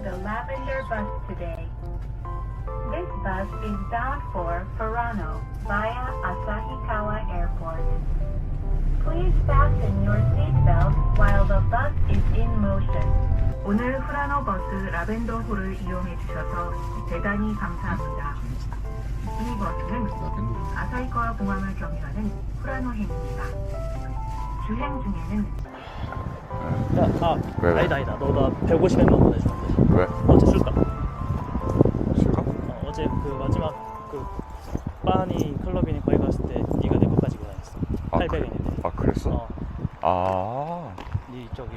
Using the Lavender bus today. This bus is bound for Furano via Asahikawa Airport. Please fasten your seatbelt while the bus is in motion. 오늘 후라노 버스 라벤더호를 이용해 주셔서 대단히 감사합니다. 이 버스는 아사히카와 공항을 경유하는 후라노행입니다. 주행 중에는 야, 아, 왜, 왜? 아니다, 아니다. 너나 150엔만 보내주면 돼. 왜? 어제 술값. 술까? 어, 어제 그 마지막 그 빠니 클럽이니 거기 갔을 때 네가 내거 가지고 다녔어. 아, 800엔인데. 아 그랬어? 어, 아 네 저기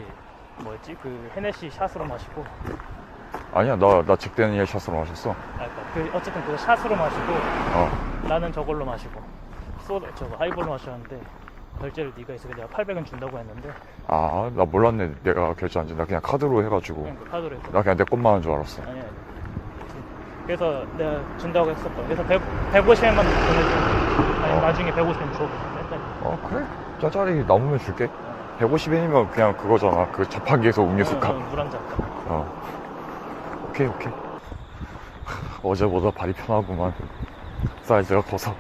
뭐였지? 그 헤네시 샷으로 마시고. 아니야 나나 잭데니엘 샷으로 마셨어 아, 그러니까 그 어쨌든 그거 샷으로 마시고 어 나는 저걸로 마시고. 소다 저거 하이볼로 마셨는데 결제를 네가 해서 내가 800엔 준다고 했는데 아, 나 몰랐네. 내가 결제한지. 나 그냥 카드로 해가지고. 그냥 그 카드로 했어. 나 그냥 내 것만 한 줄 알았어. 아니 아니. 그래서 내가 준다고 했었거든. 그래서 100, 150엔만 보내줘. 아니 어. 나중에 150엔 줘. 했더니 어, 그래? 짜짜리 남으면 줄게. 150엔이면 그냥 그거잖아. 그 자판기에서 음료수 값. 물한 잔. 어. 오케이, 오케이. 어제보다 발이 편하구만. 사이즈가 커서.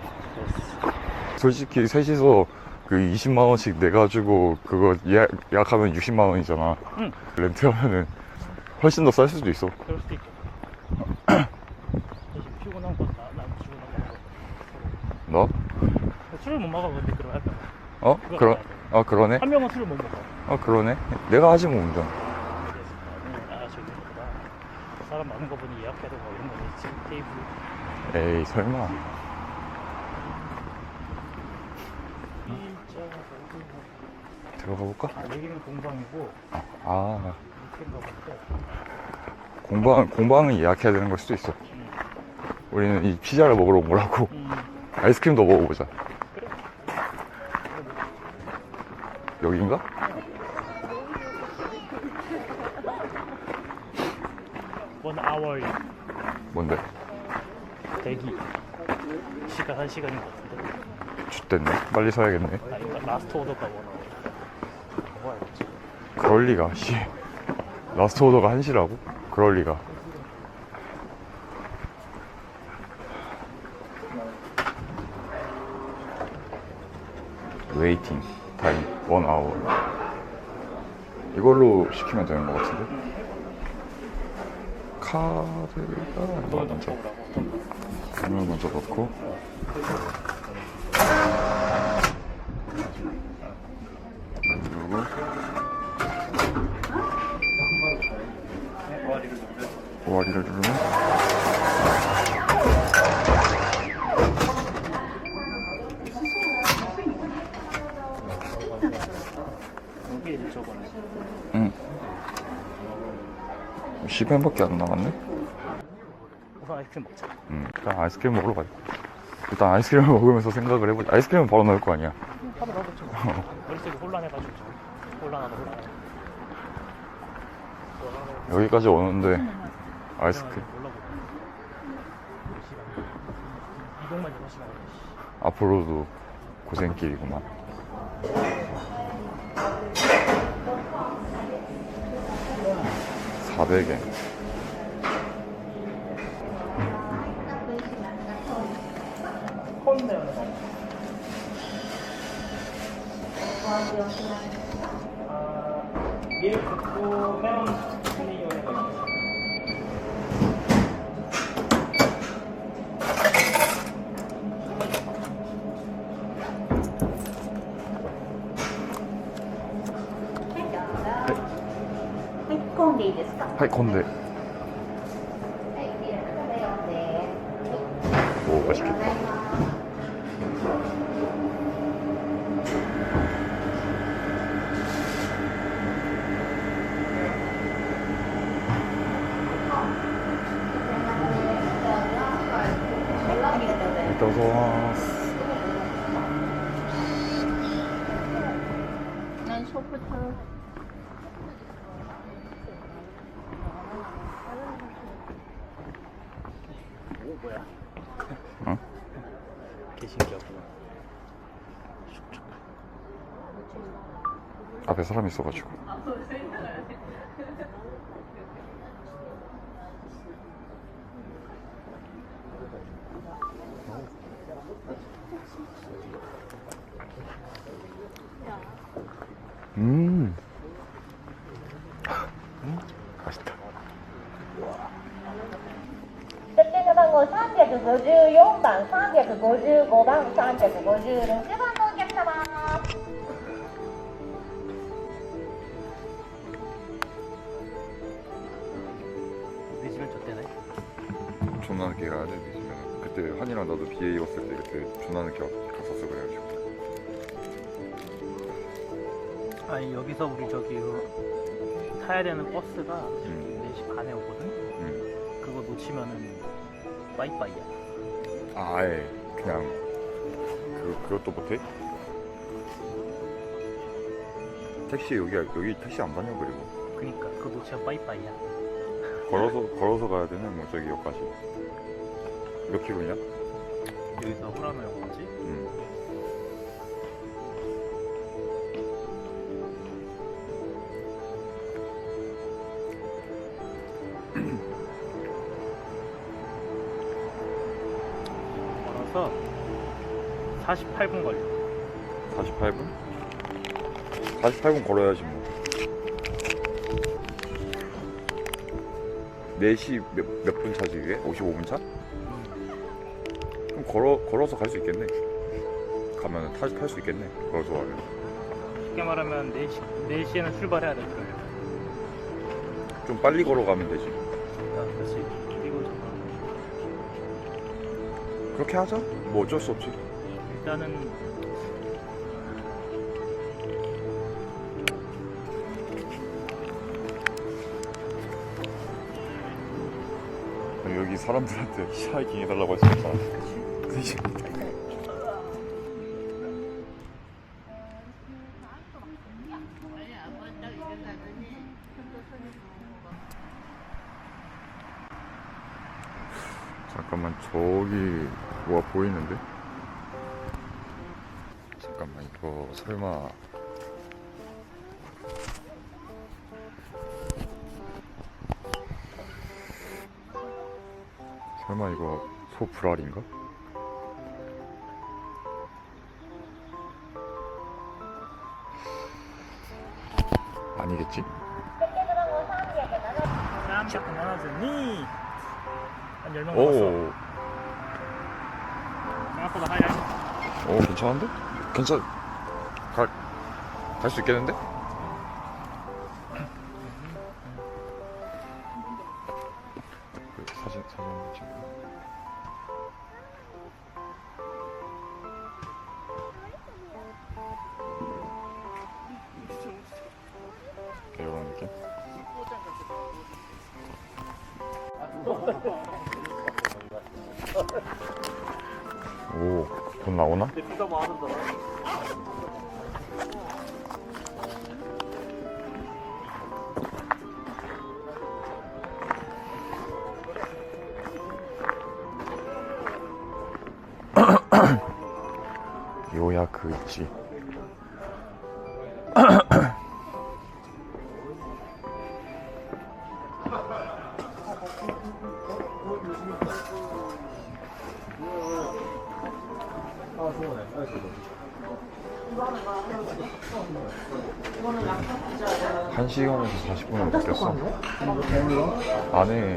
솔직히 셋이서 그 20만 원씩 내 가지고 그거 예약, 예약하면 60만 원이잖아. 응. 렌트하면은 훨씬 더 쌀 수도 있어. 그럴 수도 있겠다. 피곤한 건 나, 난 피곤한 거. 너? 술을 못 먹어 근데 명. 어? 그거 그러, 알아야 돼. 어, 그러네? 한 명은 술을 못 먹어. 어, 그러네? 내가 하지 뭐, 운전. 아 저기 뭐다. 사람 많은 거 보니 예약해야 되고 이런 거 있지. 테이블. 에이, 설마. 들어가 볼까? 아 여기는 공방이고 아, 밑인가 본데. 공방, 공방은 예약해야 되는 걸 수도 있어. 음. 우리는 이 피자를 먹으러 온 거라고. 음. 아이스크림도 먹어보자. 그래. 여긴가? 원 아워 뭔데? 대기. 시간 한 시간인 것 같은데. 좆됐네. 빨리 서야겠네. 아 이거 라스트 오더가 원. 그럴 리가, 씨. 라스트 오더가 1시라고? 그럴 리가. 웨이팅 타임 1 아워 이걸로 시키면 되는 것 같은데 카드가 먼저. 돈을 먼저 넣고 오아리를 누르면 여기 이제 저거네. 응 10엔밖에 안 남았네 우선 아이스크림 먹자. 음, 일단 아이스크림 먹으러 가자. 일단 아이스크림을 먹으면서 생각을 해보자. 아이스크림은 바로 넣을 거 아니야. 하루 넣어보자. 머릿속이 혼란해가지고 좀 혼란하다 혼란해. 여기까지 오는데 아이스크림. 이동만. 앞으로도 고생길이구만. (400엔) 콘 내는 거. 아, 얘 듣고 메론 はい混んで大橋結構とうございま。何食った？サラミそば食うん。354番355番356番のお客様。 그때 한이랑 나도 BA 왔을 때 그때 존나 늦게 갔었어, 그래가지고. 아니 여기서 우리 저기 그 타야 되는 버스가 음. 4시 반에 오거든? 음. 그거 놓치면은 빠이빠이야. 아, 아예 그냥 그 그것도 못해? 택시 여기 여기 택시 안 다녀 그리고 그니까 그거 놓치면 빠이빠이야. 걸어서 걸어서 가야 되네 뭐 저기 역까지 몇 킬로냐? 여기서? 음. 걸어서 48분 걸려. 48분? 48분 걸어야지 뭐 4시 몇, 몇 분 차지 이게? 55분 차? 그럼 걸어, 걸어서 갈 수 있겠네. 가면 탈 수 있겠네. 걸어서 가면. 쉽게 말하면 4시, 4시에는 출발해야 될 거예요. 좀 빨리 걸어가면 되지. 아, 그렇지. 그리고 저거 그렇게 하자. 뭐 어쩔 수 없지. 일단은 사람들한테 히아이킹 해달라고 할수 없잖아 그치? 잠깐만 저기 뭐가 보이는데? 잠깐만 이거 설마 설마 이거 소 불알인가? 아니겠지? 372. 한 10명 먹었어. 오, 생각보다 하이라이트. 오 괜찮은데? 괜찮 갈 갈 수 있겠는데? 요야 그 있지. 한 시간에서 40분을 바뀌었어. 안에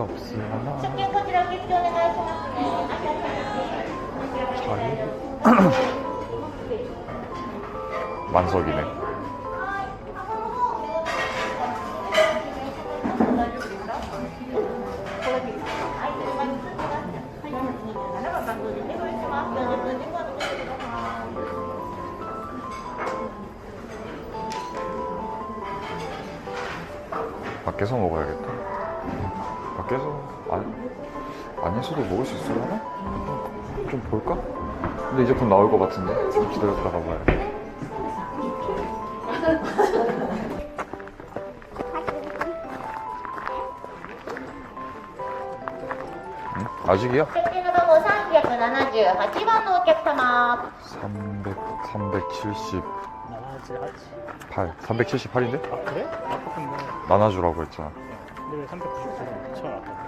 데가 없어. 저희 만석이네. 제 곧 나올 것 같은데 좀 기다렸다가 봐야 돼 응? 아직이야? チェックインの番号378番のお客様 300, 378 나나지 하지 378인데? 아 그래? 아까 근데 나눠주라고 했잖아 근데 왜 390원 처음 알았다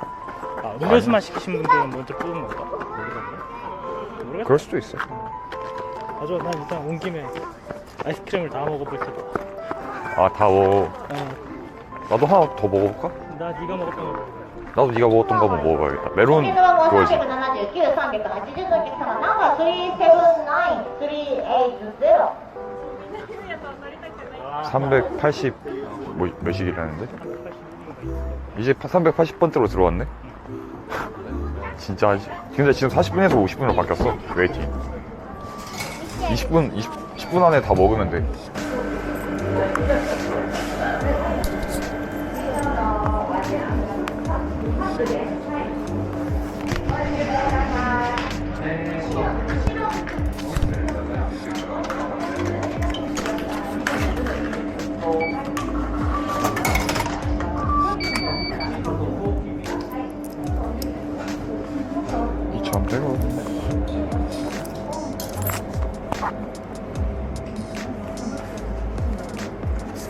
아 음료수만 시키신 분들은 먼저 뽑은 건가? 모르겠네 모르겠다 그럴 수도 있어 가져 난 일단 온 김에 아이스크림을 다 먹어볼 테다. 아 다워 어, 나도 하나 더 먹어볼까? 나 네가 먹었던 거 나도 네가 먹었던 거 한번 먹어봐야겠다. 메론 그거지. 380 뭐, 몇일이라는데? 뭐 이제 380번째로 들어왔네? 진짜 하지 근데 지금 40분에서 50분으로 바뀌었어? 웨이팅. 20분 20, 10분 안에 다 먹으면 돼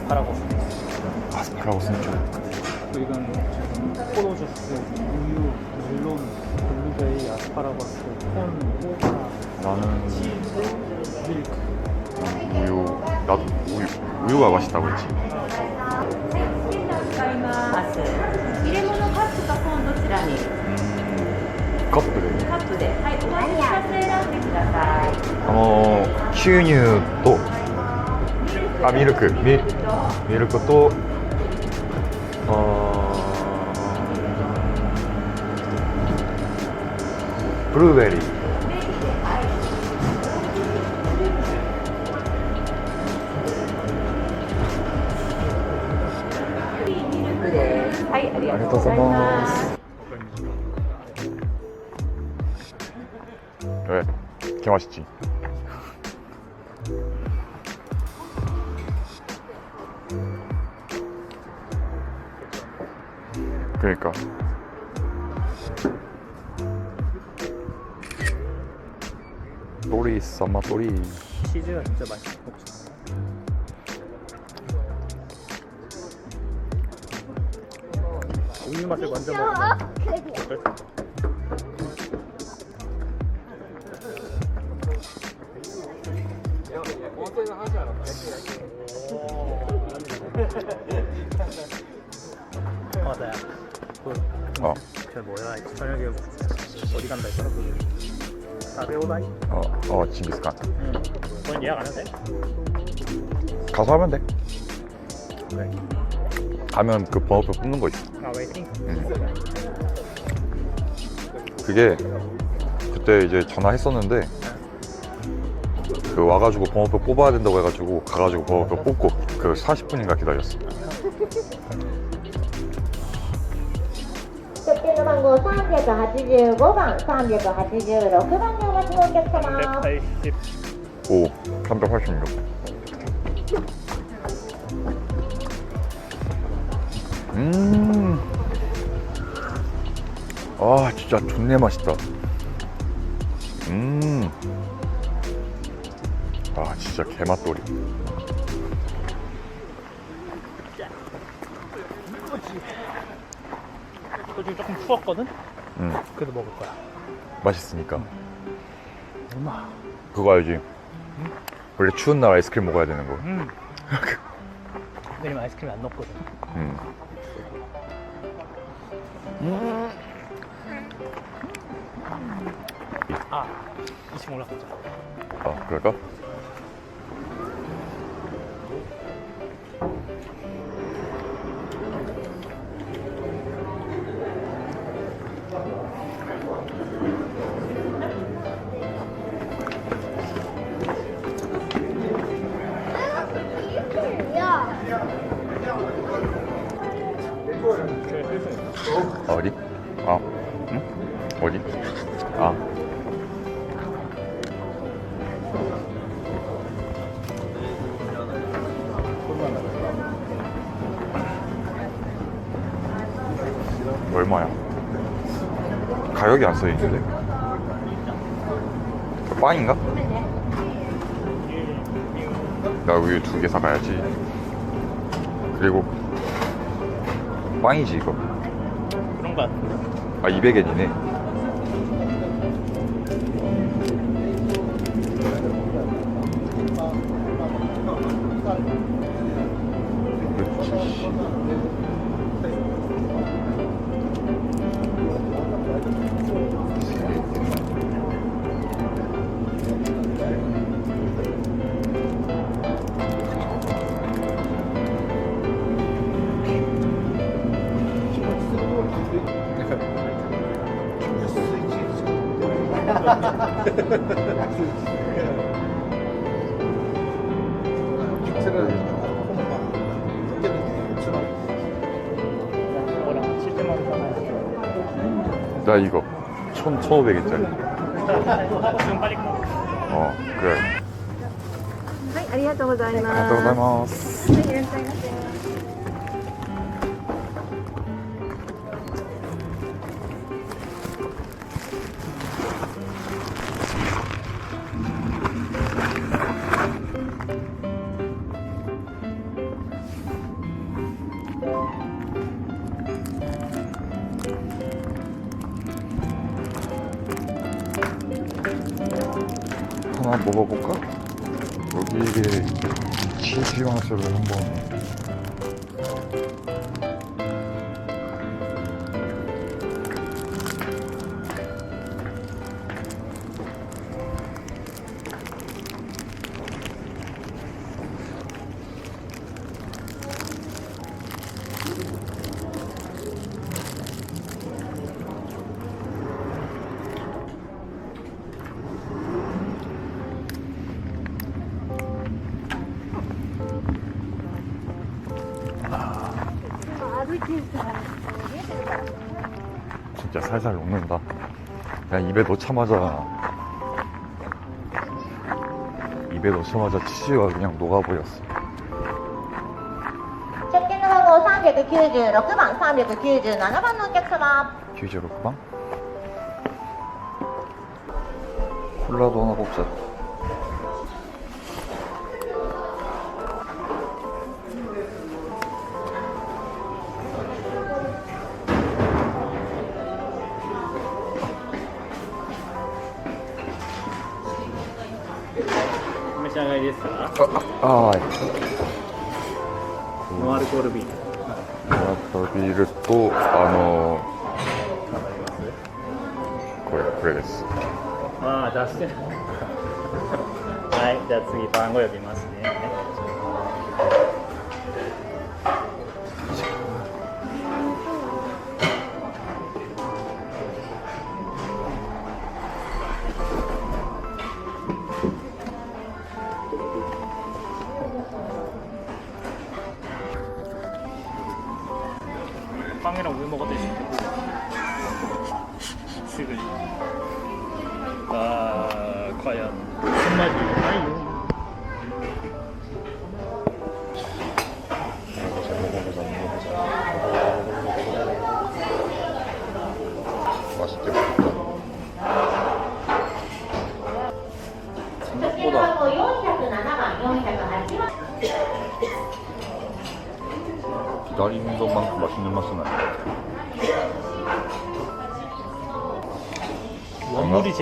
하라고 아스파라거스는 좀 이건 지금 포도 주스, 우유, 멜론, 블루베리, 아스파라거스, 콘, 호가, 나는 치즈, 밀크 우유 나도 우유 우유가 맛있다고 했지 使います入れ物カップかコーンどちらに 음 컵でカップではいお待ち2つ選んでください 어, 収入とあミルク。ミミルクとあブルーベリー。はいありがとうございます。え、来ました。 또리 치즈가 진짜 맛있어 우유 맛을 먼저 먹으면 맞아요. 그, 어. 그 뭐야 저녁에 어디 간다 했더라 그 나베오다이? 어, 어 징기스칸 응. 그건 예약 안 해도 돼? 가서 하면 돼 그래. 가면 그 번호표 뽑는 거 있어 아 웨이팅? 그게 그때 이제 전화했었는데 그 와가지고 번호표 뽑아야 된다고 해가지고 가가지고 번호표 뽑고 그 40분인가 기다렸어 385, 385번, 386. 그만요, 같이 먹겠구나. 5, 386. 음. 아, 진짜 존내 맛있다. 음. 아, 진짜 개맛돌이. 또 지금 조금 추웠거든? 음, 그래도 먹을 거야 맛있으니까. 얼마? 그거 알지? 원래 추운 날 아이스크림 먹어야 되는 거. 음. 왜냐면 아이스크림이 안 녹거든 음. 아 2층 올라가자 아, 그럴까? 어디? 아, 응? 어디? 아. 얼마야? 가격이 안 써 있는데. 빵인가? 나 우유 두 개 사가야지. 그리고 빵이지 이거. 같은데. 아 200엔이네. 나요? 나 이거 1 1,500엔짜리. 지금 빨리 가. 어 그래. はい、ありがとうござい 아, ます。 감사합니다. はい、いらっしゃいませ。 치즈 맛으 입에 넣자마자 입에 넣자마자 치즈가 그냥 녹아버렸어. チェックインの番号396番、397番のお客様。 96방? 콜라도 하나 뽑자. はい、ノンアルコールビール。ノンアルコールビールとあのー、これこれです。ああ出してはい。じゃあ次番号呼びますね。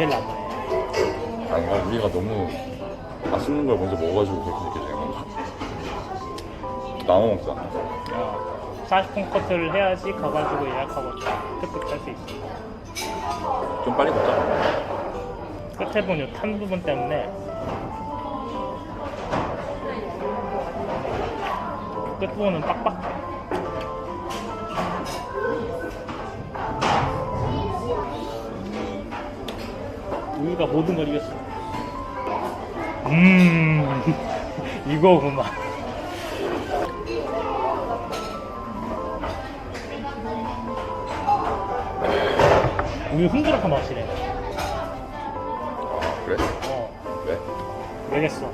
제일 낫네. 아니, 그러니까 우리가 너무 맛있는 걸 먼저 먹어가지고 그렇게 느껴지는 건가? 나눠 먹잖아. 어, 40분 커트를 해야지 가가지고 예약하고 뚝뚝 할수 있어. 좀 빨리 먹자. 끝에 보면 탄 부분 때문에 끝 부분은 빡빡해. 우유가 모든 걸 이겼어. 음, 이거구만. 우유 마시래. 아 그래? 어, 왜? 왜겠어?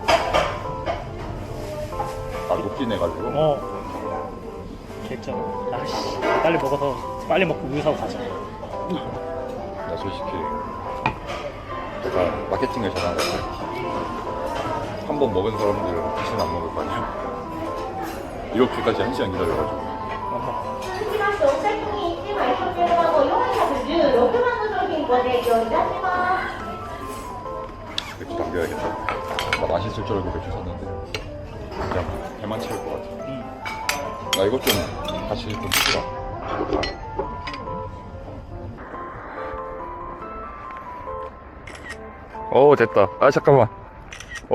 아 녹진 해가지고? 어. 개쩔. 아씨, 빨리 먹어서 빨리 먹고 우유 사고 가자. 나 솔직히 네. 마케팅을 잘한 것 같아요. 한 번 먹은 사람들은 다시는 안 먹을 거 아니에요. 이렇게까지 한 시간 기다려가지고. 맥주 담겨야겠다. 나 맛있을 줄 알고 맥주 샀는데 그냥 배만 채울 것 같아. 나 이것 좀 같이 좀 시키라. 오 됐다. 아 잠깐만